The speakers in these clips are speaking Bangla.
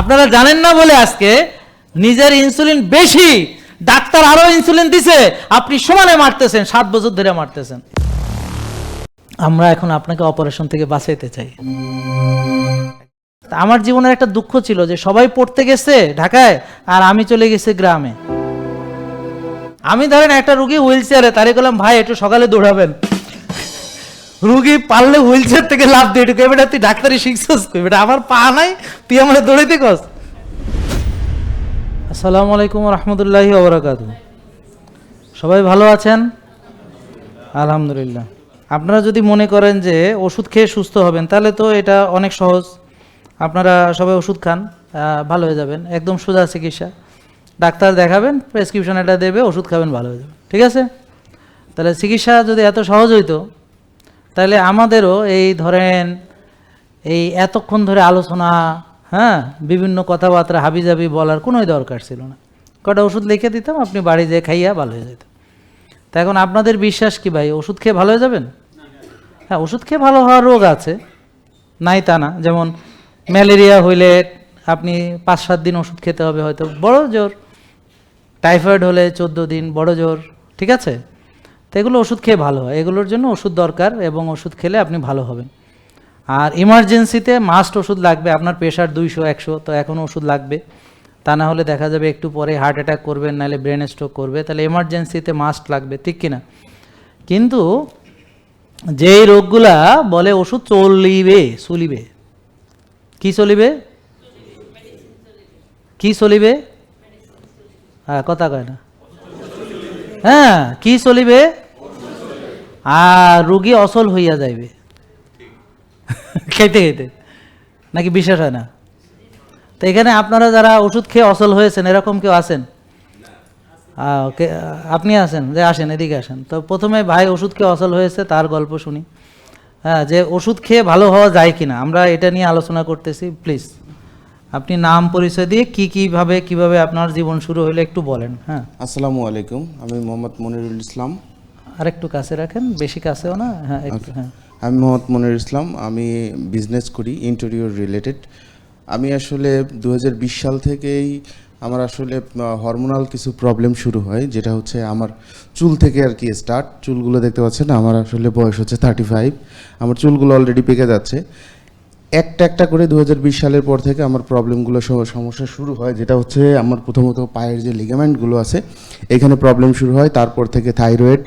আপনারা জানেন না বলে আজকে নিজের ইনসুলিন বেশি, ডাক্তার আরও ইনসুলিন দিছে, আপনি সমানে মারতেছেন, সাত বছর ধরে মারতেছেন। আমরা এখন আপনাকে অপারেশন থেকে বাঁচাইতে চাই। আমার জীবনের একটা দুঃখ ছিল যে সবাই পড়তে গেছে ঢাকায় আর আমি চলে গেছি গ্রামে। আমি ধরেন একটা রুগী হুইল চেয়ারে তারে বললাম, ভাই, একটু সকালে দৌড়াবেন। রুগী পারলে হুইল চেয়ার থেকে লাভ দিয়ে ঢুকে। বেটা তুই ডাক্তারি শিখছিস কই? আমার পা নাই, তুই আমার দৌড়াইতে কস। আসসালামু আলাইকুম রহমতুল্লাহি ওবরাকাত সবাই ভালো আছেন? আলহামদুলিল্লাহ। আপনারা যদি মনে করেন যে ওষুধ খেয়ে সুস্থ হবেন, তাহলে তো এটা অনেক সহজ। আপনারা সবাই ওষুধ খান ভালো হয়ে যাবেন। একদম সোজা চিকিৎসা। ডাক্তার দেখাবেন প্রেসক্রিপশন এটা দেবে, ওষুধ খাবেন, ভালো হয়ে যাবে। ঠিক আছে? তাহলে চিকিৎসা যদি এত সহজ হইতো তাহলে আমাদেরও এই ধরেন এই এতক্ষণ ধরে আলোচনা হ্যাঁ বিভিন্ন কথাবার্তা হাবিজাবি বলার কোনোই দরকার ছিল না। কটা ওষুধ লিখে দিতাম, আপনি বাড়ি যেয়ে খাইয়া ভালো হয়ে যেত তা এখন আপনাদের বিশ্বাস কি ভাই, ওষুধ খেয়ে ভালো হয়ে যাবেন? হ্যাঁ ওষুধ খেয়ে ভালো হওয়ার রোগ আছে, নাই তা না। যেমন ম্যালেরিয়া হইলে আপনি পাঁচ সাত দিন ওষুধ খেতে হবে হয়তো, বড় জোর। টাইফয়েড হলে চোদ্দ দিন, বড় জোর, ঠিক আছে? এগুলো ওষুধ খেয়ে ভালো হয়। এগুলোর জন্য ওষুধ দরকার এবং ওষুধ খেলে আপনি ভালো হবেন। আর ইমার্জেন্সিতে মাস্ট ওষুধ লাগবে। আপনার প্রেশার দুইশো, একশো, তো এখন ওষুধ লাগবে। তা না হলে দেখা যাবে একটু পরে হার্ট অ্যাটাক করবেন, নাহলে ব্রেন স্ট্রোক করবে। তাহলে এমার্জেন্সিতে মাস্ট লাগবে, ঠিক কিনা? কিন্তু যেই রোগগুলা বলে ওষুধ চলিবে চলিবে। কি চলিবে? কি চলিবে? হ্যাঁ কথা কয় না। হ্যাঁ কি চলিবে? আর রুগী অসল হইয়া যাইবে। খেতে খেতে। নাকি বিশ্বাস হয় না? তো এখানে আপনারা যারা ওষুধ খেয়ে অসল হয়েছেন, এরকম কেউ আছেন? আপনি আসেন যে আসেন, এদিকে আসেন। তো প্রথমে ভাই ওষুধ খেয়ে অসল হয়েছে, তার গল্প শুনি। হ্যাঁ যে ওষুধ খেয়ে ভালো হওয়া যায় কিনা? আমরা এটা নিয়ে আলোচনা করতেছি, প্লিজ। আপনি নাম পরিচয় দিয়ে কি কীভাবে কীভাবে আপনার জীবন শুরু হলো একটু বলেন হ্যাঁ। আসসালামু আলাইকুম, আমি মোহাম্মদ মনিরুল ইসলাম। আর একটু কাছে রাখেন বেশি কাছেও না? হ্যাঁ একটু হ্যাঁ। আমি মোহাম্মদ মনির ইসলাম আমি বিজনেস করি ইন্টেরিয়র রিলেটেড আমি আসলে দু হাজার বিশ সাল থেকেই আমার আসলে হরমোনাল কিছু প্রবলেম শুরু হয় যেটা হচ্ছে আমার চুল থেকে আর কি স্টার্ট চুলগুলো দেখতে পাচ্ছেন আমার আসলে বয়স হচ্ছে থার্টি ফাইভ আমার চুলগুলো অলরেডি পেকে যাচ্ছে। একটা একটা করে দু হাজার বিশ সালের পর থেকে আমার প্রবলেমগুলো সহ- সমস্যা শুরু হয় যেটা হচ্ছে আমার প্রথমত পায়ের যে লিগামেন্টগুলো আছে এখানে প্রবলেম শুরু হয়। তারপর থেকে থাইরয়েড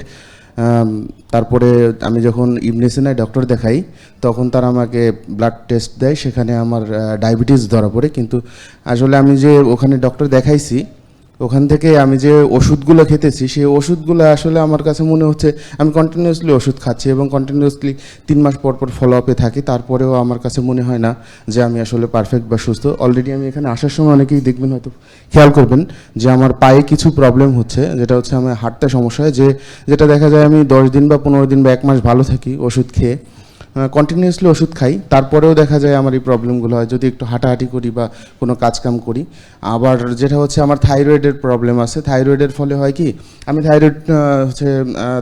তারপরে আমি যখন ইমনেসিনায় ডক্টর দেখাই, তখন তারা আমাকে ব্লাড টেস্ট দেয়, সেখানে আমার ডায়াবেটিস ধরা পড়ে। কিন্তু আসলে আমি যে ওখানে ডক্টর দেখাইছি ওখান থেকে আমি যে ওষুধগুলো খেতেছি, সেই ওষুধগুলো আসলে আমার কাছে মনে হচ্ছে আমি কন্টিনিউয়াসলি ওষুধ খাচ্ছি এবং কন্টিনিউসলি তিন মাস পর পর ফলো আপে থাকি। তারপরেও আমার কাছে মনে হয় না যে আমি আসলে পারফেক্ট বা সুস্থ। অলরেডি আমি এখানে আসার সময় অনেকেই দেখবেন হয়তো খেয়াল করবেন যে আমার পায়ে কিছু প্রবলেম হচ্ছে, যেটা হচ্ছে আমার হাঁটতে সমস্যা হয় যে, যেটা দেখা যায় আমি দশ দিন বা পনেরো দিন বা এক মাস ভালো থাকি ওষুধ খেয়ে। কন্টিনিউয়াসলি ওষুধ খাই। তারপরেও দেখা যায় আমার এই প্রবলেমগুলো হয়। যদি একটু হাঁটাহাঁটি করি বা কোনো কাজকাম করি। আবার যেটা হচ্ছে আমার থাইরয়েডের প্রবলেম আছে। থাইরয়েডের ফলে হয় কি আমি থাইরয়েড হচ্ছে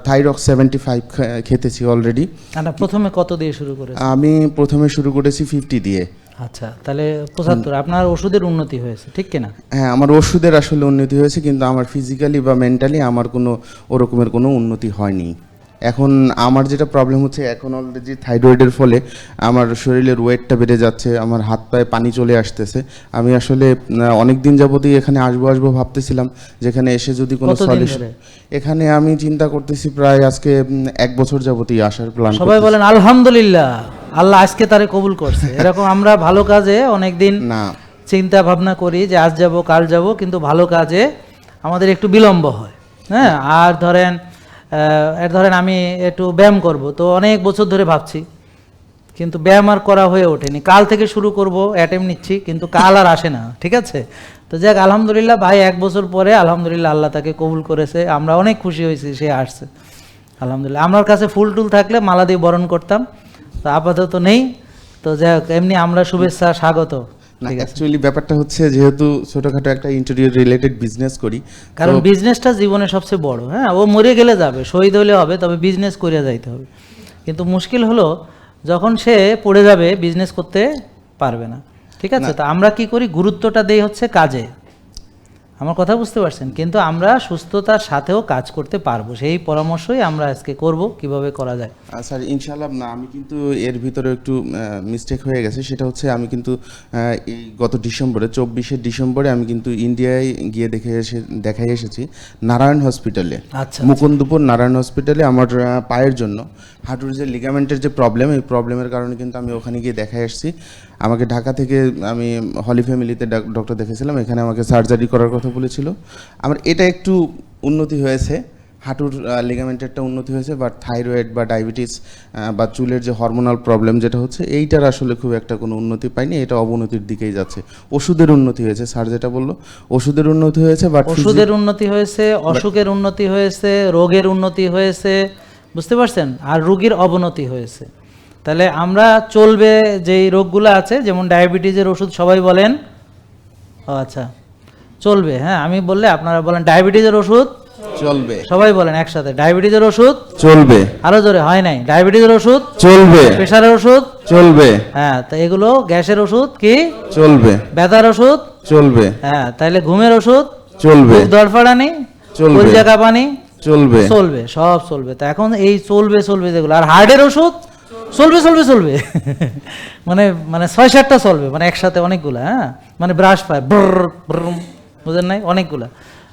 থাইরক্স সেভেন্টি ফাইভ খেতেছি অলরেডি আচ্ছা প্রথমে কত দিয়ে শুরু করে আমি প্রথমে শুরু করেছি ফিফটি দিয়ে। আচ্ছা তাহলে পঁচাত্তর। আপনার ওষুধের উন্নতি হয়েছে ঠিক কিনা? হ্যাঁ আমার ওষুধের আসলে উন্নতি হয়েছে কিন্তু আমার ফিজিক্যালি বা মেন্টালি আমার কোনো ওরকমের কোনো উন্নতি হয়নি। এখন আমার যেটা প্রবলেম হচ্ছে এখন অলরেডি থাইরয়েডের ফলে আমার শরীরের ওয়েটটা বেড়ে যাচ্ছে আমার হাত পায়ে পানি চলে আসতেছে। আমি আসলে অনেক দিন যাবতই এখানে আসব আসব ভাবতেছিলাম যেখানে এসে যদি কোনো সলিউশন এখানে আমি চিন্তা করতেছি প্রায় আজকে এক বছর যাবতই আসার প্ল্যান সবাই বলেন আলহামদুলিল্লাহ আল্লাহ আজকে তারে কবুল করছে। এরকম আমরা ভালো কাজে অনেকদিন না। চিন্তা ভাবনা করি যে আজ যাব কাল যাব কিন্তু ভালো কাজে আমাদের একটু বিলম্ব হয়। হ্যাঁ আর ধরেন ধরেন আমি একটু ব্যায়াম করব, তো অনেক বছর ধরে ভাবছি, কিন্তু ব্যায়াম আর করা হয়ে ওঠেনি। কাল থেকে শুরু করব অ্যাটেম নিচ্ছি, কিন্তু কাল আর আসে না, ঠিক আছে? তো যাক, আলহামদুলিল্লাহ, ভাই, এক বছর পরে আলহামদুলিল্লাহ আল্লাহ তাকে কবুল করেছে, আমরা অনেক খুশি হয়েছি, সে আসছে। আলহামদুলিল্লাহ, আমার কাছে ফুল টুল থাকলে মালা দিয়ে বরণ করতাম, তো আপাতত নেই, তো যাই হোক, এমনি আমরা শুভেচ্ছা, স্বাগত। অ্যাকচুয়ালি ব্যাপারটা হচ্ছে যেহেতু ছোটখাটো একটা ইন্টেরিয়র রিলেটেড বিজনেস করি কারণ বিজনেসটা জীবনে সবচেয়ে বড় হ্যাঁ? ও মরে গেলে যাবে শহীদ হলে হবে তবে বিজনেস করে যাইতে হবে। কিন্তু মুশকিল হলো যখন সে পড়ে যাবে বিজনেস করতে পারবে না। ঠিক আছে? তো আমরা কি করি? গুরুত্বটা দেই হচ্ছে কাজে। আমার কথা বুঝতে পারছেন কিন্তু আমরা সুস্থতার সাথেও কাজ করতে পারব। সেই পরামর্শই আমরা আজকে করব কীভাবে করা যায়। স্যার ইনশাল্লাহ না আমি কিন্তু এর ভিতরে একটু মিস্টেক হয়ে গেছে। সেটা হচ্ছে আমি কিন্তু এই গত ডিসেম্বরে চব্বিশে ডিসেম্বরে আমি কিন্তু ইন্ডিয়ায় গিয়ে দেখে এসে দেখাই এসেছি নারায়ণ হসপিটালে। আচ্ছা মুকুন্দপুর নারায়ণ হসপিটালে আমার পায়ের জন্য হাঁটুর যে লিগামেন্টের যে প্রবলেম এই প্রবলেমের কারণে কিন্তু আমি ওখানে গিয়ে দেখা এসেছি। আমাকে ঢাকা থেকে আমি হলি ফ্যামিলিতে ডক্টর দেখেছিলাম, এখানে আমাকে সার্জারি করার কথা বলেছিল। আমার এটা একটু উন্নতি হয়েছে, হাঁটুর লিগামেন্টেরটা উন্নতি হয়েছে বাট থাইরয়েড বা ডায়াবেটিস বা চুলের যে হরমোনাল প্রবলেম যেটা হচ্ছে, এইটার আসলে খুব একটা কোনো উন্নতি পাইনি, এটা অবনতির দিকেই যাচ্ছে। ওষুধের উন্নতি হয়েছে, স্যার যেটা বলল, ওষুধের উন্নতি হয়েছে বাট ওষুধের উন্নতি হয়েছে, অসুখের উন্নতি হয়েছে, রোগের উন্নতি হয়েছে, বুঝতে পারছেন? আর রোগীর অবনতি হয়েছে। তাহলে আমরা চলবে যেই রোগগুলো আছে যেমন ডায়াবেটিসের ওষুধ সবাই বলেন। ও আচ্ছা চলবে হ্যাঁ আমি বললে আপনারা বলেন ডায়াবেটিসের ওষুধ? চলবে। সবাই বলেন একসাথে ডায়াবেটিসের ওষুধ? চলবে। আরও জোরে হয় নাই ডায়াবেটিসের ওষুধ? চলবে। প্রেশারের ওষুধ? চলবে। হ্যাঁ তো এগুলো গ্যাসের ওষুধ কি? চলবে। ব্যথার ওষুধ? চলবে। হ্যাঁ তাহলে ঘুমের ওষুধ? চলবে। দরফাড়ানি চলবে। কলজা কাঁপানি চলবে। চলবে সব চলবে। তো এখন এই চলবে চলবে যেগুলো। আর হার্টের ওষুধ? চলবে চলবে চলবে। মানে মানে ছয় সাতটা চলবে মানে একসাথে অনেকগুলা হ্যাঁ? মানে ব্রাশ পায় ব্রর ব্রম, বুঝেন নাই? অনেকগুলা।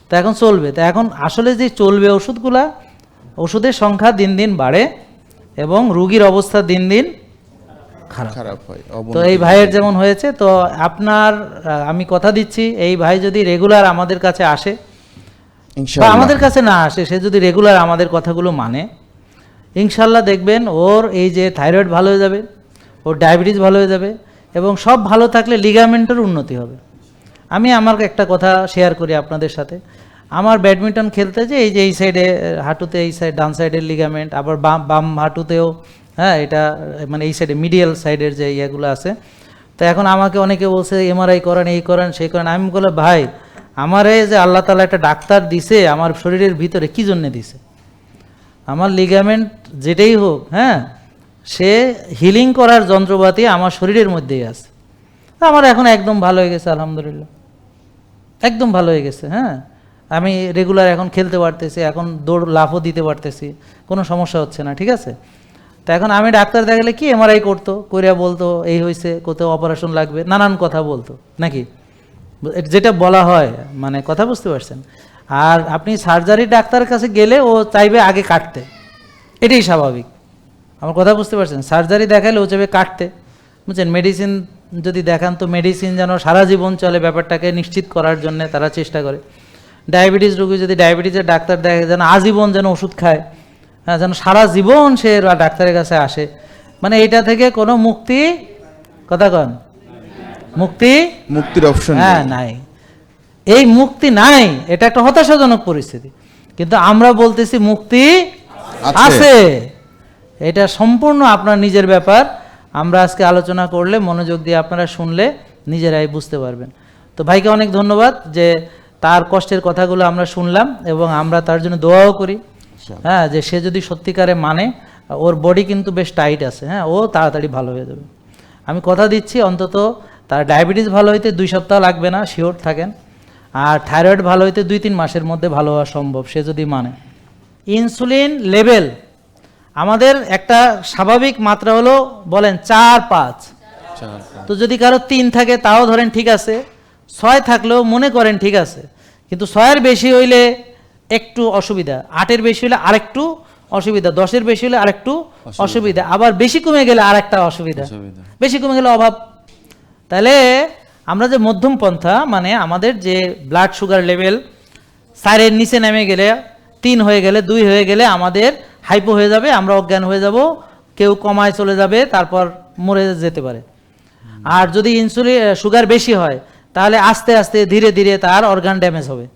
তো এখন চলবে। তো এখন আসলে যে চলবে ওষুধগুলা ওষুধের সংখ্যা দিন দিন বাড়ে এবং রুগীর অবস্থা দিন দিন খারাপ খারাপ হয় তো এই ভাইয়ের যেমন হয়েছে তো আপনার আমি কথা দিচ্ছি এই ভাই যদি রেগুলার আমাদের কাছে আসে আমাদের কাছে না আসে সে যদি রেগুলার আমাদের কথাগুলো মানে ইনশাল্লাহ দেখবেন ওর এই যে থাইরয়েড ভালো হয়ে যাবে, ওর ডায়াবেটিস ভালো হয়ে যাবে এবং সব ভালো থাকলে লিগামেন্টের উন্নতি হবে। আমি আমার একটা কথা শেয়ার করি আপনাদের সাথে। আমার ব্যাডমিন্টন খেলতে যে এই যে এই সাইডে হাঁটুতে এই সাইড ডান সাইডের লিগামেন্ট আবার বাম বাম হাঁটুতেও হ্যাঁ এটা মানে এই সাইডে মিডিয়াল সাইডের যে ইয়েগুলো আছে। তো এখন আমাকে অনেকে বলছে, এমআরআই করেন, এই করেন, সেই করেন। আমি বলে ভাই, আমারে যে আল্লাহ তালা একটা ডাক্তার দিছে, আমার শরীরের ভিতরে কী জন্যে দিছে? আমার লিগামেন্ট যেটাই হোক হ্যাঁ সে হিলিং করার যন্ত্রপাতি আমার শরীরের মধ্যেই আছে। আমার এখন একদম ভালো হয়ে গেছে, আলহামদুলিল্লাহ। একদম ভালো হয়ে গেছে হ্যাঁ। আমি রেগুলার এখন খেলতে পারতেছি, এখন দৌড়, লাফও দিতে পারতেছি, কোনো সমস্যা হচ্ছে না, ঠিক আছে? তো এখন আমি ডাক্তার দেখালে কি এমআরআই করতো করিয়া বলতো, এই হয়েছে কোথাও অপারেশন লাগবে, নানান কথা বলতো, নাকি? যেটা বলা হয় মানে কথা বুঝতে পারছেন? আর আপনি সার্জারি ডাক্তারের কাছে গেলে ও চাইবে আগে কাটতে। এটাই স্বাভাবিক। আমার কথা বুঝতে পারছেন? সার্জারি দেখালে ও চাইবে কাটতে। বুঝছেন? মেডিসিন যদি দেখান তো মেডিসিন যেন সারা জীবন চলে ব্যাপারটাকে নিশ্চিত করার জন্য তারা চেষ্টা করে। ডায়াবেটিস রোগী যদি ডায়াবেটিসের ডাক্তার দেখে যেন আজীবন যেন ওষুধ খায় হ্যাঁ যেন সারা জীবন সে ডাক্তারের কাছে আসে মানে এটা থেকে কোনো মুক্তি কথা কন? মুক্তি? মুক্তির অপশন হ্যাঁ নাই। এই মুক্তি নাই এটা একটা হতাশাজনক পরিস্থিতি। কিন্তু আমরা বলতেছি মুক্তি আছে। এটা সম্পূর্ণ আপনার নিজের ব্যাপার। আমরা আজকে আলোচনা করলে মনোযোগ দিয়ে আপনারা শুনলে নিজেরাই বুঝতে পারবেন। তো ভাইকে অনেক ধন্যবাদ যে তার কষ্টের কথাগুলো আমরা শুনলাম এবং আমরা তার জন্য দোয়াও করি। হ্যাঁ যে সে যদি সত্যিকারে মানে ওর বডি কিন্তু বেশ টাইট আছে। হ্যাঁ ও তাড়াতাড়ি ভালো হয়ে যাবে। আমি কথা দিচ্ছি অন্তত তার ডায়াবেটিস ভালো হইতে দুই সপ্তাহ লাগবে না শিওর থাকেন। আর থাইরয়েড ভালো হইতে দুই তিন মাসের মধ্যে ভালো হওয়া সম্ভব সে যদি মানে। ইনসুলিন লেভেল আমাদের একটা স্বাভাবিক মাত্রা হলো বলেন চার পাঁচ। তো যদি কারও তিন থাকে তাও ধরেন ঠিক আছে ছয় থাকলেও মনে করেন ঠিক আছে কিন্তু ছয়ের বেশি হইলে একটু অসুবিধা আটের বেশি হলে আরেকটু অসুবিধা দশের বেশি হলে আরেকটু অসুবিধা। আবার বেশি কমে গেলে আরেকটা অসুবিধা। বেশি কমে গেলে অভাব। তাহলে আমরা যে মধ্যম পন্থা মানে আমাদের যে ব্লাড সুগার লেভেল সারের নিচে নেমে গেলে তিন হয়ে গেলে, দুই হয়ে গেলে আমাদের হাইপো হয়ে যাবে, আমরা অজ্ঞান হয়ে যাব, কেউ কমায় চলে যাবে, তারপর মরে যেতে পারে। আর যদি ইনসুলিন সুগার বেশি হয়, তাহলে আস্তে আস্তে ধীরে ধীরে তার অর্গান ড্যামেজ হবে।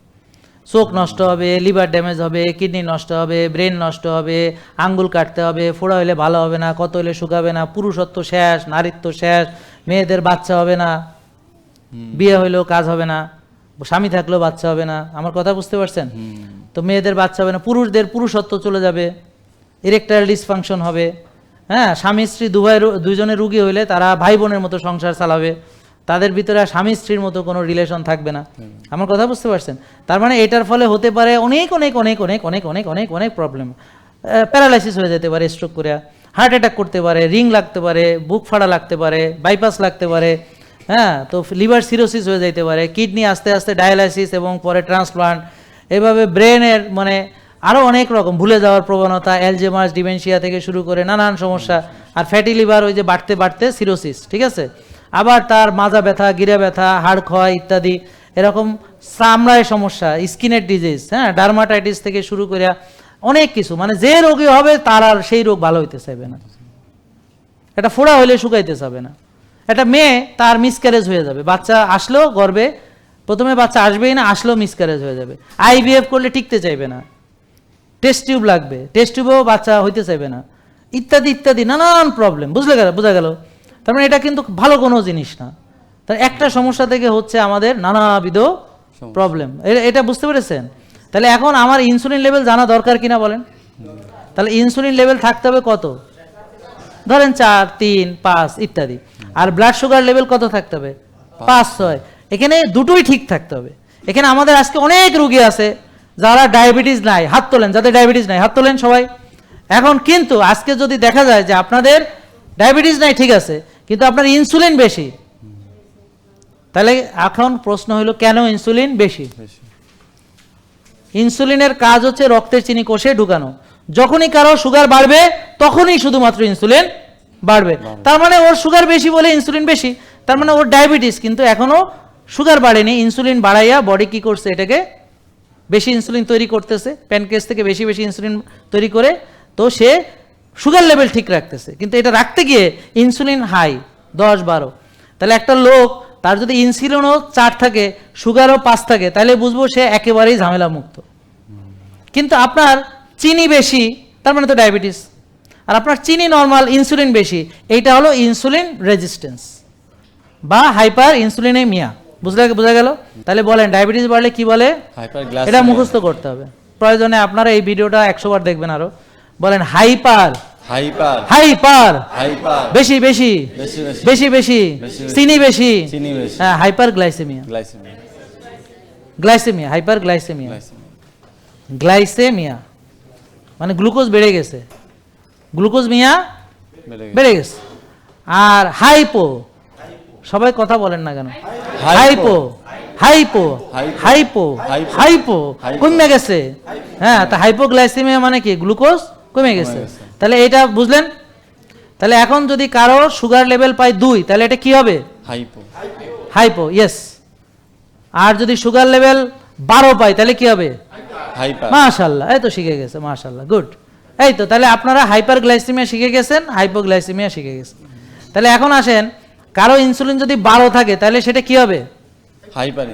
চোখ নষ্ট হবে লিভার ড্যামেজ হবে কিডনি নষ্ট হবে ব্রেন নষ্ট হবে, আঙ্গুল কাটতে হবে, ফোড়া হলে ভালো হবে না, কত হলে শুকাবে না, পুরুষত্ব শেষ, নারীত্ব শেষ, মেয়েদের বাচ্চা হবে না। বিয়ে হইলেও কাজ হবে না স্বামী থাকলেও বাচ্চা হবে না আমার কথা বুঝতে পারছেন? তো মেয়েদের বাচ্চা হবে না পুরুষদের পুরুষত্ব চলে যাবে ইরেকটাইল ডিসফাংশন হবে হ্যাঁ স্বামী স্ত্রী দুভাই দুইজনের রুগী হইলে তারা ভাই বোনের মতো সংসার চালাবে তাদের ভিতরে স্বামী স্ত্রীর মতো কোনো রিলেশন থাকবে না। আমার কথা বুঝতে পারছেন? তার মানে এটার ফলে হতে পারে অনেক অনেক অনেক অনেক অনেক অনেক অনেক অনেক প্রবলেম প্যারালাইসিস হয়ে যেতে পারে স্ট্রোক করে হার্ট অ্যাটাক করতে পারে রিং লাগতে পারে বুক ফাড়া লাগতে পারে বাইপাস লাগতে পারে হ্যাঁ তো লিভার সিরোসিস হয়ে যেতে পারে, কিডনি আস্তে আস্তে ডায়ালাইসিস এবং পরে ট্রান্সপ্লান্ট, এভাবে ব্রেনের মানে আরও অনেক রকম ভুলে যাওয়ার প্রবণতা অ্যালজেমাস ডিমেনশিয়া থেকে শুরু করে নানান সমস্যা, আর ফ্যাটি লিভার ওই যে বাড়তে বাড়তে সিরোসিস, ঠিক আছে? আবার তার মাজা ব্যথা, গিরা ব্যথা, হাড় ক্ষয় ইত্যাদি, এরকম চামড়ায় সমস্যা, স্কিনের ডিজিজ হ্যাঁ ডার্মাটাইটিস থেকে শুরু করে অনেক কিছু মানে যে রোগী হবে তার আর সেই রোগ ভালো হইতে চাইবে না। এটা ফোড়া হইলে শুকাইতে চাবে না। একটা মেয়ে তার মিসক্যারেজ হয়ে যাবে। বাচ্চা আসলো গর্বে প্রথমে বাচ্চা আসবেই না আসলেও মিসক্যারেজ হয়ে যাবে। আইভিএফ করলে টিকতে চাইবে না। টেস্ট টিউব লাগবে। টেস্ট টিউবেও বাচ্চা হইতে চাইবে না। ইত্যাদি ইত্যাদি নানান প্রবলেম বুঝলে গেল বোঝা গেল? তার মানে এটা কিন্তু ভালো কোনো জিনিস না। তার একটা সমস্যা থেকে হচ্ছে আমাদের নানাবিধ প্রবলেম এটা বুঝতে পেরেছেন? তাহলে এখন আমার ইনসুলিন লেভেল জানা দরকার কিনা বলেন? তাহলে ইনসুলিন লেভেল থাকতে হবে কত? ধরেন চার তিন পাঁচ ইত্যাদি। আর ব্লাড সুগার লেভেল কত থাকতে হবে? পাঁচ ছয়। এখানে দুটোই ঠিক থাকতে হবে। এখানে আমাদের আজকে অনেক রুগী আছে যারা ডায়াবেটিস নাই। হাত তোলেন যাদের ডায়াবেটিস নাই হাত তোলেন সবাই। এখন কিন্তু আজকে যদি দেখা যায় যে আপনাদের ডায়াবেটিস নাই ঠিক আছে কিন্তু আপনার ইনসুলিন বেশি তাহলে এখন প্রশ্ন হলো কেন ইনসুলিন বেশি? বেশি। ইনসুলিনের কাজ হচ্ছে রক্তের চিনি কোষে ঢুকানো। যখনই কারও সুগার বাড়বে তখনই শুধুমাত্র ইনসুলিন বাড়বে। তার মানে ওর সুগার বেশি বলে ইনসুলিন বেশি তার মানে ওর ডায়াবেটিস কিন্তু এখনও সুগার বাড়েনি। ইনসুলিন বাড়াইয়া বডি কি করছে? এটাকে বেশি ইনসুলিন তৈরি করতেছে প্যানকেস থেকে বেশি বেশি ইনসুলিন তৈরি করে তো সে সুগার লেভেল ঠিক রাখতেছে। কিন্তু এটা রাখতে গিয়ে ইনসুলিন হাই দশ বারো। তাহলে একটা লোক তার যদি ইনসুলিনও চার থাকে সুগারও পাঁচ থাকে তাহলে বুঝব সে একেবারেই ঝামেলা মুক্ত কিন্তু আপনার চিনি বেশি তার মানে তো ডায়াবেটিস আর আপনার চিনি নর্মাল ইনসুলিন বেশি এইটা হলো ইনসুলিন রেজিস্ট্যান্স বা হাইপার ইনসুলিনেমিয়া বুঝলে বোঝা গেল? তাহলে বলেন ডায়াবেটিস বাড়লে কি বলে? হাইপার এটা মুখস্থ করতে হবে। প্রয়োজনে আপনারা এই ভিডিওটা একশো বার দেখবেন আরও। বলেন হাইপার হাইপার হাইপার হাইপার বেশি বেশি। বেশি বেশি। চিনি বেশি। হ্যাঁ hyper glycaemia glycaemia hyper glycaemia glycaemia glycaemia মানে গ্লুকোজ বেড়ে গেছে। গ্লুকোজ মিয়া বেড়ে গেছে। আর হাইপো সবাই কথা বলেন না কেন? হাইপো। Hypo hypo hypo. কমে গেছে। হ্যাঁ তা হাইপোগ্লাইসেমিয়া মানে কি? গ্লুকোজ কমে গেছে। গেছে। তাহলে এটা বুঝলেন? তাহলে এখন যদি কারও সুগার লেভেল পায় দুই তাহলে এটা কি হবে? হাইপো। হাইপো ইয়েস আর যদি সুগার লেভেল বারো পায় তাহলে কি হবে? মাশাল্লাহ এই তো শিখে গেছে মাশাল্লাহ গুড এই তো তাহলে আপনারা হাইপার গ্লাইসেমিয়া শিখে গেছেন হাইপোগ্লাইসেমিয়া শিখে গেছেন। তাহলে এখন আসেন কারও ইনসুলিন যদি বারো থাকে তাহলে সেটা কি হবে? হাইপার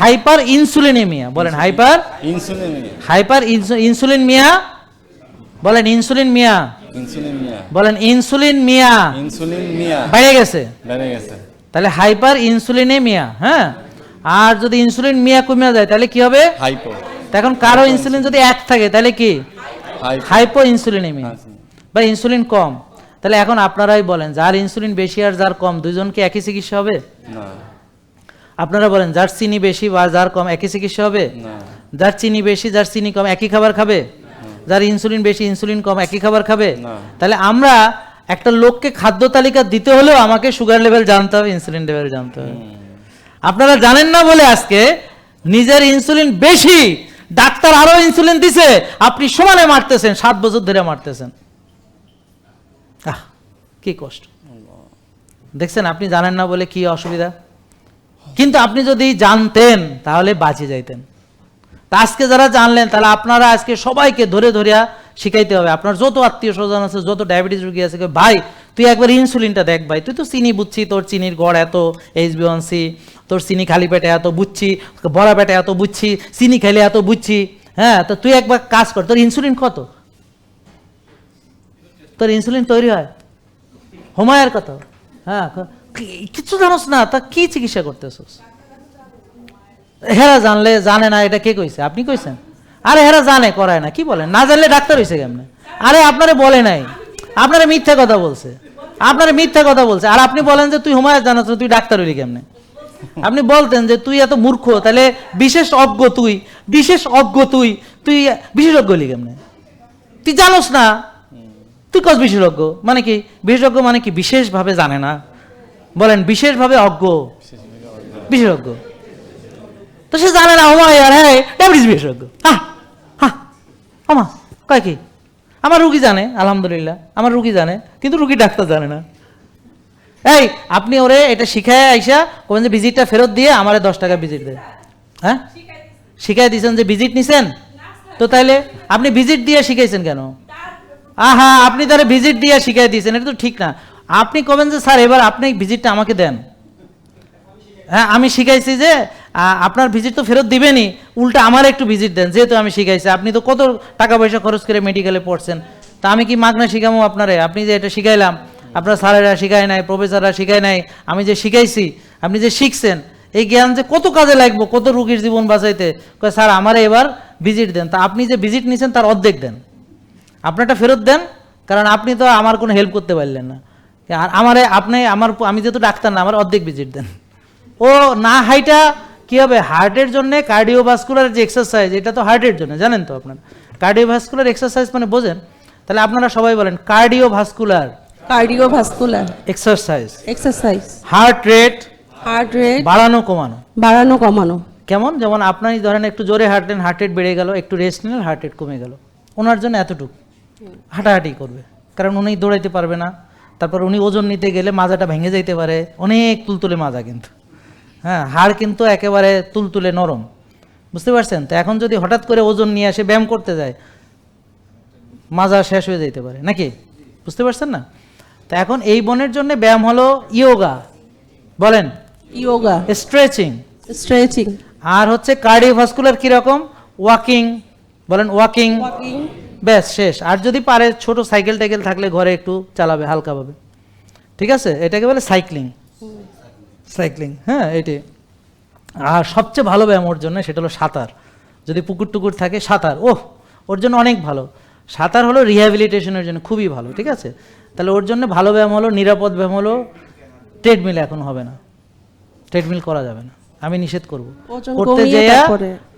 হাইপার ইনসুলিনেমিয়া বলেন হাইপার ইনসুলিন হাইপার ইনসুলিন মিয়া বলেন ইনসুলিন মিয়া ইনসুলিন মিয়া বলেন ইনসুলিন মিয়া ইনসুলিন মিয়া বেড়ে গেছে। বেড়ে গেছে। তাহলে হাইপার ইনসুলিনেমিয়া হ্যাঁ? আর যদি ইনসুলিন মিয়া কমে যায় তাহলে কি হবে? হাইপো তা এখন কারও ইনসুলিন যদি এক থাকে তাহলে কি? হাইপো ইনসুলিনেমিয়া বা ইনসুলিন কম। তাহলে এখন আপনারাই বলেন যার ইনসুলিন বেশি আর যার কম দুজনকে একই চিকিৎসা হবে? আপনারা বলেন যার চিনি বেশি বা যার কম একই চিকিৎসা হবে? যার চিনি বেশি যার চিনি কম একই খাবার খাবে? যার ইনসুলিন বেশি ইনসুলিন কম একই খাবার খাবে? তাহলে আমরা একটা লোককে খাদ্য তালিকা দিতে হলেও আমাকে সুগার লেভেল জানতে হবে ইনসুলিন লেভেল জানতে হবে। আপনারা জানেন না বলে আজকে নিজের ইনসুলিন বেশি ডাক্তার আরও ইনসুলিন দিছে, আপনি সমানে মারতেছেন, সাত বছর ধরে মারতেছেন। আহ, কি কষ্ট। দেখছেন, আপনি জানেন না বলে কি অসুবিধা? কিন্তু আপনি যদি জানতেন, তাহলে বাঁচে যাইতেন। তা আজকে যারা জানলেন, তাহলে আপনারা আজকে সবাইকে ধরে ধরিয়া শিখাইতে হবে। আপনার যত আত্মীয় স্বজন আছে, যত ডায়াবেটিস রুগী আছে, ভাই, তুই একবার ইনসুলিনটা দেখ ভাই। তুই তো চিনি বুঝছি, তোর চিনির গড় এত এইচ বিওয়ানসি তোর চিনি খালি পেটে এত বুঝছি, বড়া পেটে এত বুঝছি, চিনি খেলে এত বুঝছি হ্যাঁ তো তুই একবার কাজ কর, তোর ইনসুলিন কত? তোর ইনসুলিন তৈরি হয়? হোমায়ের কত? হ্যাঁ ক- কি- জানোস না, তা কি চিকিৎসা করতেছস? হেরা জানলে, জানে না, এটা কে কইছে? আপনি কইছেন? আরে হেরা জানে, করায় না, কি বলেন না জানলে ডাক্তার হয়েছে কেমনে? আরে আপনারে বলে নাই, আপনারে মিথ্যা কথা বলছে, আপনারে মিথ্যা কথা বলছে, আর আপনি বলেন যে তুই হুমায়ুন জানাস তুই ডাক্তার হইলি কেমনে? আপনি বলতেন যে তুই এত মূর্খ, তাহলে বিশেষ অজ্ঞ তুই, বিশেষ অজ্ঞ তুই তুই বিশেষজ্ঞ হলি কেমনে? তুই জানোস না। তুই কস বিশেষজ্ঞ? মানে কি? বিশেষজ্ঞ মানে কি বিশেষভাবে জানে না? বলেন, বিশেষভাবে অজ্ঞ। বিশেষজ্ঞ। তো সে জানে না, ওমা ইয়ার হ্যাঁ ডায়াবেটিস বিশেষজ্ঞ। হ্যাঁ হ্যাঁ ওমা, কয় কি? আমার রুগী জানে, আলহামদুলিল্লাহ, আমার রুগী জানে, কিন্তু রুগী ডাক্তার জানে না। এই, আপনি ওরে এটা শিখায় আইসা কোন যে ভিজিটটা ফেরত দিয়ে আমারে দশ টাকা ভিজিট দেয় হ্যাঁ? শিখাই দিয়েছেন যে ভিজিট নিছেন? তো তাইলে আপনি ভিজিট দিয়ে শিখাইছেন কেন? আহা, আপনি তাহলে ভিজিট দিয়ে শিখাই দিয়েছেন এটা তো ঠিক না। আপনি কবেন যে, স্যার, এবার আপনি ভিজিটটা আমাকে দেন। হ্যাঁ আমি শিখাইছি যে আপনার ভিজিট তো ফেরত দিবেনই, উল্টা আমার একটু ভিজিট দেন, যেহেতু আমি শিখাইছি। আপনি তো কত টাকা পয়সা খরচ করে মেডিকেলে পড়ছেন। তা আমি কি মাগনা শিখামো আপনারে? আপনি যে এটা শিখাইলাম আপনার স্যারেরা শিখায় নাই, প্রফেসররা শিখায় নাই, আমি যে শিখাইছি, আপনি যে শিখছেন, এই জ্ঞান যে কত কাজে লাগবো, কত রুগীর জীবন বাঁচাইতে স্যার, আমারে এবার ভিজিট দেন। তা আপনি যে ভিজিট নিছেন, তার অর্ধেক দেন। আপনারটা ফেরত দেন, কারণ আপনি তো আমার কোনো হেল্প করতে পারলেন না। আর আমারে, আপনি, আমার, আমি যেহেতু ডাক্তার না, আমার অর্ধেক ভিজিট দেন। ও না হাইটা কি হবে? হার্টের জন্য কার্ডিওভাস্কুলার যে এক্সারসাইজ এটা তো হার্টের জন্য, জানেন তো আপনারা। কার্ডিওভাস্কুলার এক্সারসাইজ মানে বোঝেন? তাহলে আপনারা সবাই বলেন cardiovascular cardiovascular. Exercise exercise heart rate heart rate বাড়ানো কমানো। বাড়ানো কমানো। কেমন? যেমন আপনারই ধরেন একটু জোরে হাঁটলেন হার্ট রেট বেড়ে গেল একটু রেস্ট নিলেন হার্ট রেট কমে গেল। ওনার জন্য এতটুকু। হাঁটাহাঁটি করবে। কারণ উনি দৌড়াইতে পারবে না। তারপর উনি ওজন নিতে গেলে মাজাটা ভেঙে যাইতে পারে। অনেক তুলতুলে মাজা কিন্তু। হ্যাঁ হাড় কিন্তু একেবারে তুলতুলে নরম। বুঝতে পারছেন? তো এখন যদি হঠাৎ করে ওজন নিয়ে আসে ব্যায়াম করতে যায় মাজা শেষ হয়ে যাইতে পারে। নাকি? বুঝতে পারছেন না? তো এখন এই বনের জন্য ব্যায়াম হলো ইয়োগা। বলেন। ইয়োগা। স্ট্রেচিং। স্ট্রেচিং। আর হচ্ছে কার্ডিওভাস্কুলার কীরকম? ওয়াকিং। বলেন ওয়াকিং। ওয়াকিং। ব্যাস শেষ। আর যদি পারে ছোট সাইকেল টাইকেল থাকলে ঘরে একটু চালাবে হালকাভাবে। ঠিক আছে? এটাকে বলে সাইক্লিং। সাইক্লিং। হ্যাঁ এটি। আর সবচেয়ে ভালো ব্যায়াম ওর জন্য সেটা হলো সাঁতার। যদি পুকুর টুকুর থাকে সাঁতার। ওহ ওর জন্য অনেক ভালো। সাঁতার হলো রিহ্যাবিলিটেশনের জন্য খুবই ভালো ঠিক আছে? তাহলে ওর জন্য ভালো ব্যায়াম হলো নিরাপদ ব্যায়াম হলো ট্রেডমিল এখন হবে না। ট্রেডমিল করা যাবে না। আমি নিষেধ করব। করতে যেয়া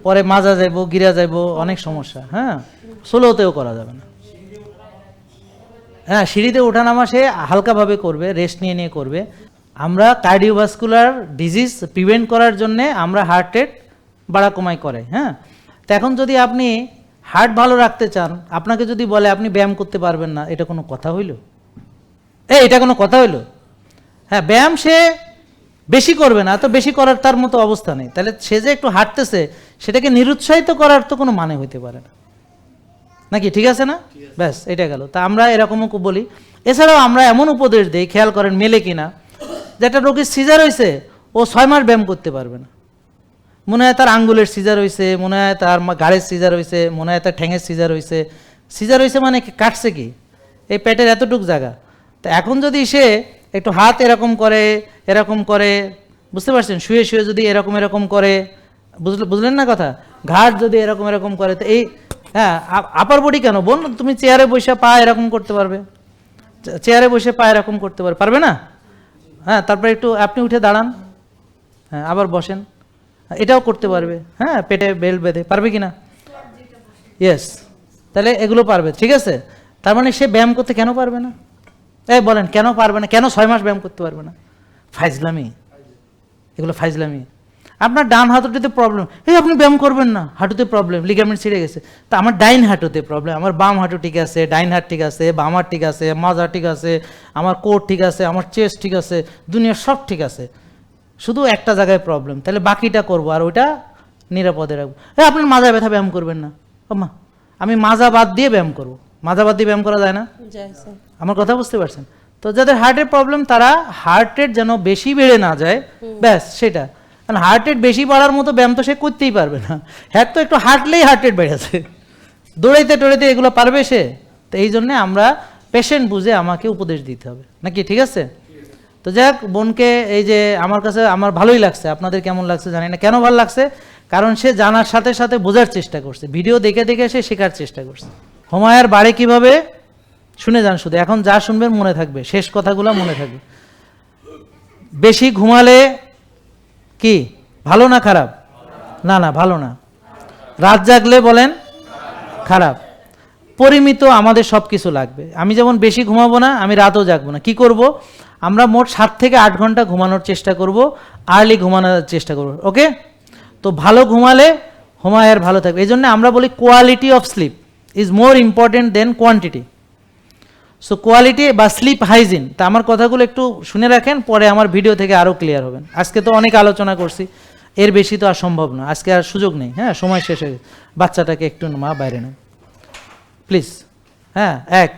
পরে মাজা যাইবো গিরা যাইবো অনেক সমস্যা হ্যাঁ? সোলোতেও করা যাবে না। হ্যাঁ সিঁড়িতে ওঠানামা সে হালকাভাবে করবে রেস্ট নিয়ে নিয়ে করবে। আমরা কার্ডিওভাস্কুলার ডিজিজ প্রিভেন্ট করার জন্যে আমরা হার্ট রেট বাড়া কমাই করে হ্যাঁ? তো এখন যদি আপনি হার্ট ভালো রাখতে চান আপনাকে যদি বলে আপনি ব্যায়াম করতে পারবেন না এটা কোনো কথা হইল? এ এটা কোনো কথা হইল? হ্যাঁ ব্যায়াম সে বেশি করবে না তো বেশি করার তার মতো অবস্থা নেই। তাহলে সে যে একটু হাঁটতেছে সেটাকে নিরুৎসাহিত করার তো কোনো মানে হইতে পারে না। নাকি ঠিক আছে না? ব্যাস এটা গেল। তা আমরা এরকমও বলি। এছাড়াও আমরা এমন উপদেশ দিই খেয়াল করেন মেলে কিনা যে একটা রোগীর সিজার হয়েছে ও ছয় মাস ব্যায়াম করতে পারবে না। মনে হয় তার আঙ্গুলের সিজার হয়েছে মনে হয় তার ঘাড়ের সিজার হয়েছে মনে হয় তার ঠ্যাঙের সিজার হয়েছে সিজার হয়েছে মানে কাটছে কি? এই পেটের এতটুক জায়গা। তো এখন যদি সে একটু হাত এরকম করে এরকম করে, বুঝতে পারছেন? শুয়ে শুয়ে যদি এরকম এরকম করে, বুঝলে বুঝলেন না কথা? ঘাট যদি এরকম এরকম করে, তো এই হ্যাঁ আপার বডি কেন? বোন, তুমি চেয়ারে বসে পা এরকম করতে পারবে। চেয়ারে বসে পা এরকম করতে পারবে। পারবে না? হ্যাঁ তারপরে একটু আপনি উঠে দাঁড়ান। হ্যাঁ আবার বসেন। এটাও করতে পারবে। হ্যাঁ পেটে বেল বেঁধে। পারবে কি না? ইয়েস তাহলে এগুলো পারবে, ঠিক আছে? তার মানে সে ব্যায়াম করতে কেন পারবে না? এই বলেন, কেন পারবে না? কেন ছয় মাস ব্যায়াম করতে পারবে না? ফাইজলামি। এগুলো ফাইজলামি। আপনার ডান হাঁটুতে প্রবলেম এই আপনি ব্যায়াম করবেন না, হাঁটুতে প্রবলেম লিগামেন্ট ছিঁড়ে গেছে। তা আমার ডাইন হাঁটুতে প্রবলেম আমার বাম হাঁটু ঠিক আছে, ডাইন হাত ঠিক আছে, বাম হাত ঠিক আছে মাজা ঠিক আছে, আমার কোট ঠিক আছে, আমার চেস্ট ঠিক আছে, দুনিয়ার সব ঠিক আছে। শুধু একটা জায়গায় প্রবলেম তাহলে বাকিটা করব আর ওইটা নিরাপদে রাখব। হ্যাঁ আপনার মাজা ব্যথা ব্যায়াম করবেন না। মা আমি মাজা বাদ দিয়ে ব্যায়াম করব। মাজা বাদ দিয়ে ব্যায়াম করা যায় না? আমার কথা বুঝতে পারছেন? তো যাদের হার্টের প্রবলেম তারা হার্ট রেট যেন বেশি বেড়ে না যায় ব্যাস সেটা। কারণ হার্ট রেট বেশি বাড়ার মতো ব্যায়াম তো সে করতেই পারবে না। হ্যাঁ তো একটু হাঁটলেই হার্ট রেট বেড়েছে দৌড়াইতে টোড়াইতে এগুলো পারবে সে? তো এই জন্যে আমরা পেশেন্ট বুঝে আমাকে উপদেশ দিতে হবে। নাকি ঠিক আছে? তো যাক, বোনকে এই যে আমার কাছে আমার ভালোই লাগছে, আপনাদের কেমন লাগছে জানি না, কেন ভালো লাগছে? কারণ সে জানার সাথে সাথে বোঝার চেষ্টা করছে, ভিডিও দেখে দেখে সে শেখার চেষ্টা করছে। হুমায়ার বাড়ে কীভাবে? শুনে যান শুধু, এখন যা শুনবেন মনে থাকবে, শেষ কথাগুলো মনে থাকবে। বেশি ঘুমালে কি? ভালো না খারাপ? না না, ভালো না। রাত জাগলে বলেন, খারাপ। পরিমিত আমাদের সব কিছু লাগবে। আমি যেমন বেশি ঘুমাবো না, আমি রাতও জাগবো না। কি করব? আমরা মোট সাত থেকে আট ঘণ্টা ঘুমানোর চেষ্টা করব আর্লি ঘুমানোর চেষ্টা করব ওকে তো ভালো ঘুমালে হোমায়ার ভালো থাকবে। এই জন্য আমরা বলি quality of sleep is more important than quantity so quality বা স্লিপ হাইজিন তা আমার কথাগুলো একটু শুনে রাখেন, পরে আমার ভিডিও থেকে আরও ক্লিয়ার হবেন। আজকে তো অনেক আলোচনা করছি, এর বেশি তো আর সম্ভব না। আজকে আর সুযোগ নেই হ্যাঁ সময় শেষ হয়ে বাচ্চাটাকে একটু মা বাইরে নেন। প্লিজ হ্যাঁ এক।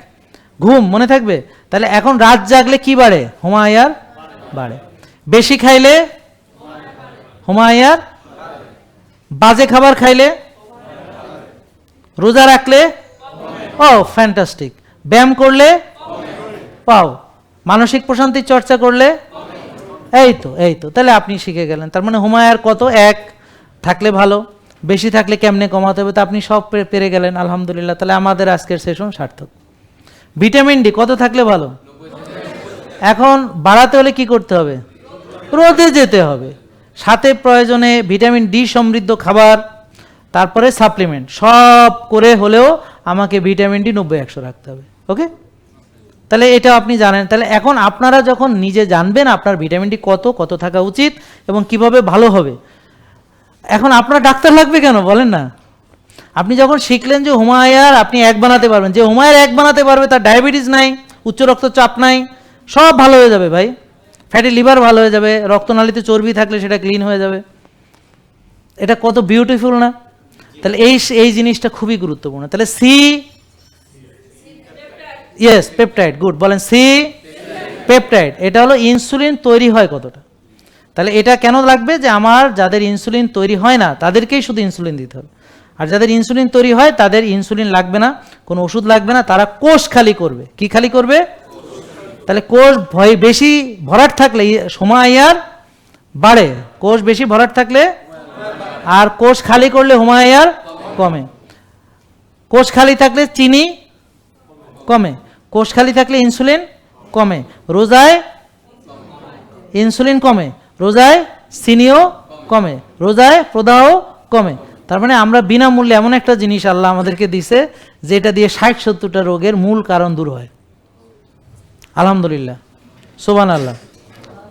ঘুম মনে থাকবে? তাহলে এখন রাত জাগলে কি বাড়ে? হুমায়ার বাড়ে। বেশি খাইলে? হুমায়ার বাজে খাবার খাইলে? রোজা রাখলে? ও ফ্যান্টাস্টিক ব্যায়াম করলে? পাও। মানসিক প্রশান্তির চর্চা করলে? এই তো এই তো। তাহলে আপনি শিখে গেলেন। তার মানে হুমায়ার কত? এক। থাকলে ভালো। বেশি থাকলে কেমনে কমাতে হবে? তা আপনি সব পেরে গেলেন। আলহামদুলিল্লাহ। তাহলে আমাদের আজকের সেশন সার্থক। ভিটামিন ডি, কত থাকলে ভালো? এখন বাড়াতে হলে কি করতে হবে? রোদে যেতে হবে। সাথে প্রয়োজনে ভিটামিন ডি সমৃদ্ধ খাবার, তারপরে সাপ্লিমেন্ট। সব করে হলেও আমাকে ভিটামিন ডি নব্বই, একশো রাখতে হবে। ওকে? তাহলে এটা আপনি জানেন। তাহলে এখন আপনারা যখন নিজে জানবেন আপনার ভিটামিন ডি কত কত থাকা উচিত এবং কীভাবে ভালো হবে, এখন আপনার ডাক্তার লাগবে কেন? বলেন না। আপনি যখন শিখলেন যে হুমায়ার আপনি এক বানাতে পারবেন। যে হুমায়ার এক বানাতে পারবে, তার ডায়াবেটিস নাই, উচ্চ রক্তচাপ নাই, সব ভালো হয়ে যাবে ভাই। ফ্যাটি লিভার ভালো হয়ে যাবে, রক্তনালীতে চর্বি থাকলে সেটা ক্লিন হয়ে যাবে। এটা কত বিউটিফুল না? তাহলে এই এই জিনিসটা খুবই গুরুত্বপূর্ণ। তাহলে সি ইয়েস পেপটাইড গুড বলেন সি পেপটাইড এটা হলো ইনসুলিন তৈরি হয় কতটা? তাহলে এটা কেন লাগবে যে আমার যাদের ইনসুলিন তৈরি হয় না, তাদেরকেই শুধু ইনসুলিন দিতে হবে। আর যাদের ইনসুলিন তৈরি হয়, তাদের ইনসুলিন লাগবে না, কোনো ওষুধ লাগবে না, তারা কোষ খালি করবে। কি খালি করবে? তাহলে কোষ ভয় বেশি ভরাট থাকলে সময় আর বাড়ে। কোষ বেশি ভরাট থাকলে আর কোষ খালি করলে হুমায়ার কমে। কোষ খালি থাকলে চিনি কমে। কোষ খালি থাকলে ইনসুলিন কমে। রোজায় ইনসুলিন কমে। রোজায় চিনিও কমে। রোজায় প্রদাহ কমে। তার মানে আমরা বিনামূল্যে এমন একটা জিনিস আল্লাহ আমাদেরকে দিছে, যেটা দিয়ে ষাট সত্তরটা রোগের মূল কারণ দূর হয়। আলহামদুলিল্লাহ। সোবান আল্লাহ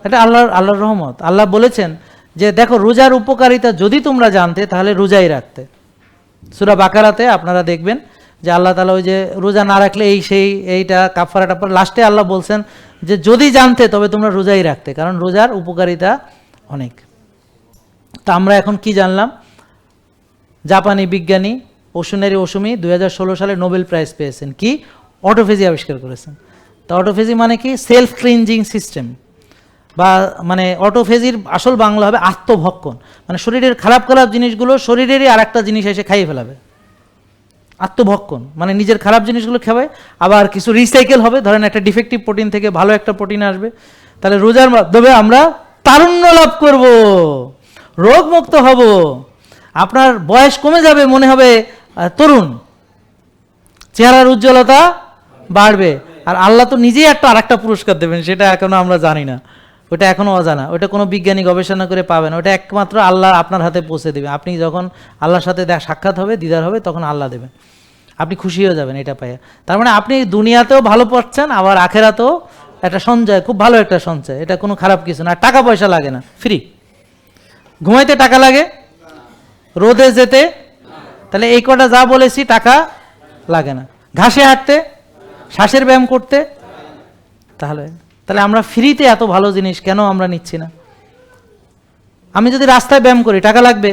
এটা আল্লাহর আল্লাহর রহমত। আল্লাহ বলেছেন যে, দেখো, রোজার উপকারিতা যদি তোমরা জানতে, তাহলে রোজাই রাখতে। সুরা বাকারাতে আপনারা দেখবেন যে আল্লাহ তালা ওই যে রোজা না রাখলে এই সেই, এইটা কাফারা টাফারা লাস্টে আল্লাহ বলছেন যে, যদি জানতে, তবে তোমরা রোজাই রাখতে, কারণ রোজার উপকারিতা অনেক। তা আমরা এখন কি জানলাম? জাপানি বিজ্ঞানী ওশুনেরি ওসুমি দু হাজার ষোলো সালে নোবেল প্রাইজ পেয়েছেন। কি? অটোফেজি আবিষ্কার করেছেন। তা অটোফেজি মানে কি? Self cleansing system. বা মানে অটোফেজির আসল বাংলা হবে আত্মভক্ষণ। মানে শরীরের খারাপ খারাপ জিনিসগুলো শরীরেরই আর একটা জিনিস এসে খাইয়ে ফেলাবে। আত্মভক্ষণ। মানে নিজের খারাপ জিনিসগুলো খাবে, আবার কিছু রিসাইকেল হবে। ধরেন একটা ডিফেক্টিভ প্রোটিন থেকে ভালো একটা প্রোটিন আসবে। তাহলে রোজার মাধ্যমে আমরা তারুণ্য লাভ করব। রোগমুক্ত হব। আপনার বয়স কমে যাবে মনে হবে তরুণ। চেহারার উজ্জ্বলতা বাড়বে। আর আল্লাহ তো নিজেই একটা আরেকটা পুরস্কার দেবেন, সেটা এখনও আমরা জানি না। ওটা এখনও অজানা। ওটা কোনো বিজ্ঞানী গবেষণা করে পাবেন ওটা একমাত্র আল্লাহ আপনার হাতে পৌঁছে দেবে। আপনি যখন আল্লাহর সাথে সাক্ষাৎ হবে, দিদার হবে, তখন আল্লাহ দেবেন। আপনি খুশি হয়ে যাবেন এটা পাইয়া। তার মানে আপনি দুনিয়াতেও ভালো পাচ্ছেন আবার আখেরাতেও একটা সঞ্চয়, খুব ভালো একটা সঞ্চয়। এটা কোনো খারাপ কিছু না। আর টাকা পয়সা লাগে না ফ্রি ঘুমাইতে টাকা লাগে রোদে যেতে, তাহলে এই কটা যা বলেছি টাকা লাগে না। ঘাসে হাঁটতে, শ্বাসের ব্যায়াম করতে, তাহলে তাহলে আমরা ফ্রিতে এত ভালো জিনিস কেন আমরা নিচ্ছি না? আমি যদি রাস্তায় ব্যায়াম করি, টাকা লাগবে।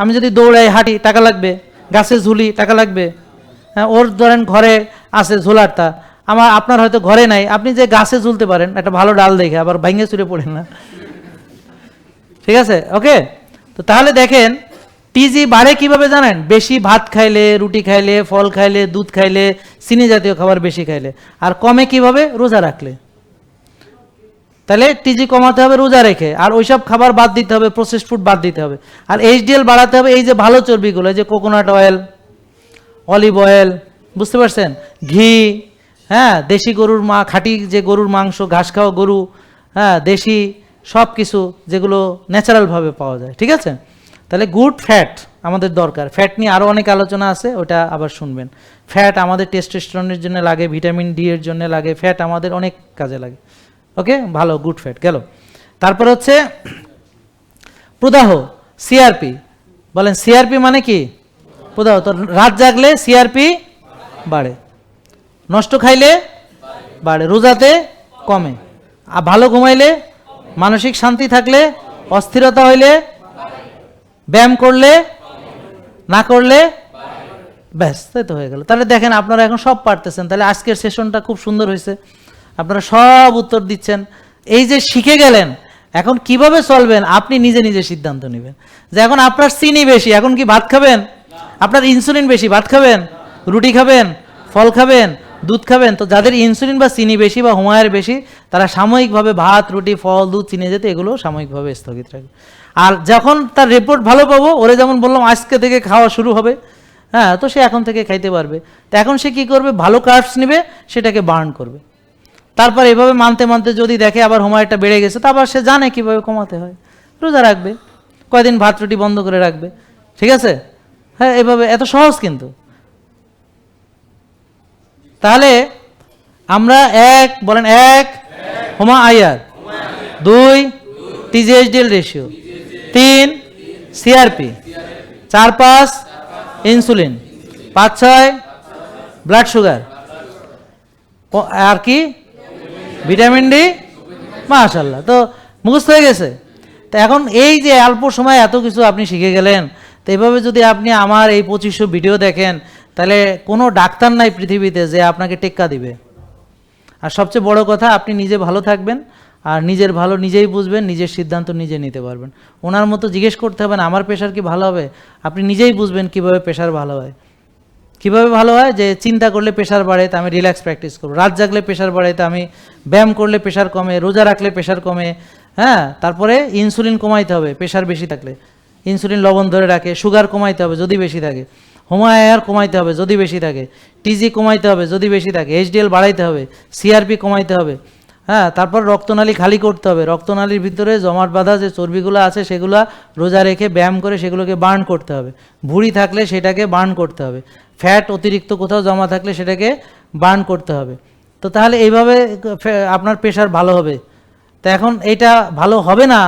আমি যদি দৌড়াই, হাঁটি, টাকা লাগবে। গাছে ঝুলি, টাকা লাগবে। হ্যাঁ ওর ধরেন ঘরে আছে ঝোলারটা আমার, আপনার হয়তো ঘরে নাই। আপনি যে গাছে ঝুলতে পারেন, একটা ভালো ডাল দেখে, আবার ভাঙে চুরে পড়েন না। ঠিক আছে? ওকে? তো তাহলে দেখেন টিজি বাড়ে কীভাবে জানেন? বেশি ভাত খাইলে, রুটি খাইলে, ফল খাইলে, দুধ খাইলে, চিনি জাতীয় খাবার বেশি খাইলে। আর কমে কীভাবে? রোজা রাখলে। তাহলে টিজি কমাতে হবে, রোজা রেখে। আর ওইসব খাবার বাদ দিতে হবে প্রসেস ফুড বাদ দিতে হবে। আর এইচডিএল বাড়াতে হবে, এই যে ভালো চর্বিগুলো যে কোকোনাট অয়েল অলিভ অয়েল বুঝতে পারছেন? ঘি হ্যাঁ দেশি গরুর মা, খাঁটি যে গরুর মাংস, ঘাস খাওয়া গরু হ্যাঁ দেশি সব কিছু যেগুলো ন্যাচারালভাবে পাওয়া যায়, ঠিক আছে? তাহলে গুড ফ্যাট আমাদের দরকার। ফ্যাট নিয়ে আরও অনেক আলোচনা আছে, ওটা আবার শুনবেন। ফ্যাট আমাদের টেস্টোস্টেরনের জন্য লাগে ভিটামিন ডি এর জন্য লাগে ফ্যাট আমাদের অনেক কাজে লাগে। ওকে ভালো গুড ফ্যাট গেল। তারপর হচ্ছে, প্রদাহ সিআরপি বলেন সিআরপি মানে কি? প্রদাহ, তো রাত জাগলে সিআরপি বাড়ে। নষ্ট খাইলে বাড়ে, রোজাতে কমে। আর ভালো ঘুমাইলে মানসিক শান্তি থাকলে, অস্থিরতা হইলে ব্যায়াম করলে, না করলে, ব্যাস, তাই তো হয়ে গেল। তাহলে দেখেন আপনারা এখন সব পারতেছেন। তাহলে আজকের সেশনটা খুব সুন্দর হয়েছে। আপনারা সব উত্তর দিচ্ছেন। এই যে শিখে গেলেন, এখন কীভাবে চলবেন, আপনি নিজে নিজে সিদ্ধান্ত নেবেন। যে এখন আপনার চিনি বেশি, এখন কি ভাত খাবেন? আপনার ইনসুলিন বেশি, ভাত খাবেন? রুটি খাবেন? ফল খাবেন? দুধ খাবেন? তো যাদের ইনসুলিন বা চিনি বেশি বা হুমায়ের বেশি, তারা সাময়িকভাবে ভাত, রুটি, ফল, দুধ, চিনি যেতে এগুলো সাময়িকভাবে স্থগিত রাখবে। আর যখন তার রিপোর্ট ভালো পাবো, ওরে যেমন বললাম, আজকে থেকে খাওয়া শুরু হবে। হ্যাঁ তো সে এখন থেকে খাইতে পারবে। তো এখন সে কি করবে? ভালো কার্বস নেবে, সেটাকে বার্ন করবে। তারপর এভাবে মানতে মানতে যদি দেখে আবার হুমায়ুটা বেড়ে গেছে, তা আবার সে জানে কীভাবে কমাতে হয়। রোজা রাখবে। কয়দিন ভাত রুটি বন্ধ করে রাখবে। ঠিক আছে? হ্যাঁ এভাবে, এত সহজ কিন্তু। তাহলে আমরা এক, বলেন এক হোমা আয়ার। দুই টিজিএইচডিএল রেশিও তিন সিআরপি চার পাঁচ, ইনসুলিন। পাঁচ ছয়, ব্লাড সুগার। আর কি? Vitamin D? মাশাল্লাহ তো মুখস্থ হয়ে গেছে। তো এখন এই যে অল্প সময় এত কিছু আপনি শিখে গেলেন, তো এইভাবে যদি আপনি আমার এই পঁচিশশো ভিডিও দেখেন, তাহলে কোনো ডাক্তার নাই পৃথিবীতে যে আপনাকে টেক্কা দিবে। আর সবচেয়ে বড় কথা, আপনি নিজে ভালো থাকবেন। আর নিজের ভালো নিজেই বুঝবেন, নিজের সিদ্ধান্ত নিজে নিতে পারবেন। ওনার মতো জিজ্ঞেস করতে হবে না, আমার প্রেশার কি ভালো হবে? আপনি নিজেই বুঝবেন কীভাবে প্রেশার ভালো হয়। কীভাবে ভালো হয়? যে চিন্তা করলে প্রেশার বাড়ে, তো আমি রিল্যাক্স প্র্যাকটিস করব। রাত জাগলে প্রেশার বাড়ে, তো আমি ব্যায়াম করলে প্রেশার কমে, রোজা রাখলে প্রেশার কমে হ্যাঁ? তারপরে ইনসুলিন কমাইতে হবে, প্রেশার বেশি থাকলে। ইনসুলিন লবণ ধরে রাখে, সুগার কমাইতে হবে, যদি বেশি থাকে। হোমায়ার কমাইতে হবে, যদি বেশি থাকে। টিজি কমাইতে হবে, যদি বেশি থাকে। এইচডিএল বাড়াইতে হবে, সিআরপি কমাইতে হবে। হ্যাঁ তারপর রক্তনালী খালি করতে হবে। রক্তনালীর ভিতরে জমাট বাঁধা যে চর্বিগুলো আছে, সেগুলো রোজা রেখে ব্যায়াম করে সেগুলোকে বার্ন করতে হবে। ভুঁড়ি থাকলে সেটাকে বার্ন করতে হবে। ফ্যাট অতিরিক্ত কোথাও জমা থাকলে সেটাকে বার্ন করতে হবে। তো তাহলে এইভাবে আপনার প্রেশার ভালো হবে। তো এখন এটা ভালো হবে না?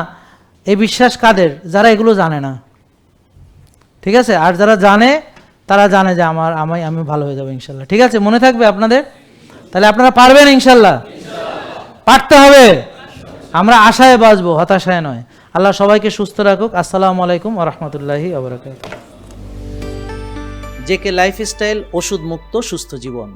এই বিশ্বাস কাদের? যারা এগুলো জানে না। ঠিক আছে? আর যারা জানে, তারা জানে যে আমার, আমি আমি ভালো হয়ে যাব ইনশাল্লাহ। ঠিক আছে? মনে থাকবে আপনাদের? তাহলে আপনারা পারবেন ইনশাল্লাহ? পারতে হবে। আমরা আশায় বাঁচবো, হতাশায় নয়। আল্লাহ সবাইকে সুস্থ রাখুক। আসসালামু আলাইকুম ওরহমতুল্লাহি আবরাকাত জেকে লাইফস্টাইল ওষুধ মুক্ত সুস্থ জীবন।